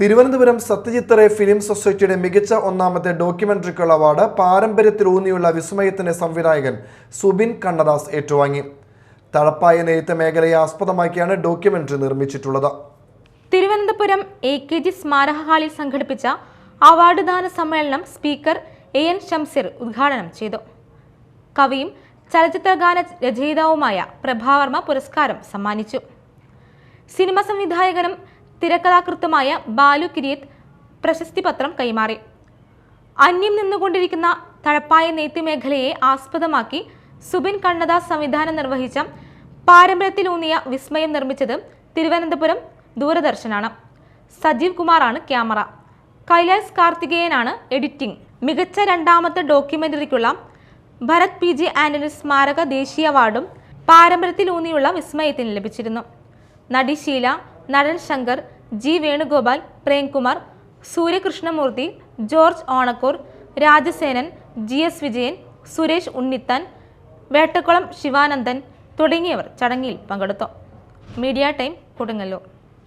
Thiruvananthapuram Satyajit ray film സൊസൈറ്റിയുടെ മികച്ച ഒന്നാമത്തെ ഡോക്യുമെന്ററിക്കുള്ള അവാർഡ് പാരമ്പര്യത്തിലൂന്നിയുള്ള വിസ്മയത്തിന്റെ സംവിധായകൻ സുബിൻ കണ്ണദാസ് ഏറ്റുവാങ്ങി. തഴപ്പായ നെയ്ത്ത് മേഖലയെ ആസ്പദമാക്കിയാണ് ഡോക്യുമെന്ററി നിർമ്മിച്ചിട്ടുള്ളത്. തിരുവനന്തപുരം എ കെ ജി സ്മാരക ഹാളിൽ സംഘടിപ്പിച്ച അവാർഡ് ദാന സമ്മേളനം സ്പീക്കർ എ എൻ ഷംസീർ ഉദ്ഘാടനം ചെയ്തു. കവിയും ചലച്ചിത്രഗാന രചയിതാവുമായ പ്രഭാവർമ്മ പുരസ്കാരം സമ്മാനിച്ചു. സിനിമ സംവിധായകനും തിരക്കഥാകൃത്തുമായ ബാലു കിരിയത്ത് പ്രശസ്തി പത്രം കൈമാറി. അന്യം നിന്നുകൊണ്ടിരിക്കുന്ന തഴപ്പായ നെയ്ത്ത് മേഖലയെ ആസ്പദമാക്കി സുബിൻ കണ്ണദാസ് സംവിധാനം നിർവഹിച്ച പാരമ്പര്യത്തിലൂന്നിയ വിസ്മയം നിർമ്മിച്ചത് തിരുവനന്തപുരം ദൂരദർശനാണ്. സജീവ് കുമാറാണ് ക്യാമറ. കൈലാസ് കാർത്തികേയനാണ് എഡിറ്റിംഗ്. മികച്ച രണ്ടാമത്തെ ഡോക്യുമെന്ററിക്കുള്ള ഭരത് പി ജെ ആന്റണി സ്മാരക ദേശീയ അവാർഡും പാരമ്പര്യത്തിലൂന്നിയുള്ള വിസ്മയത്തിന് ലഭിച്ചിരുന്നു. നടി ശീല നടൻ Shankar G Venugopal Premkumar Suryakrishnamoorthy George Onakkoor Rajasenan G S Vijayan Suresh Unnithan Vettakkulam Sivanandan തുടങ്ങിയവർ ചടങ്ങിൽ പങ്കെടുത്തു. Media time Kodungallur.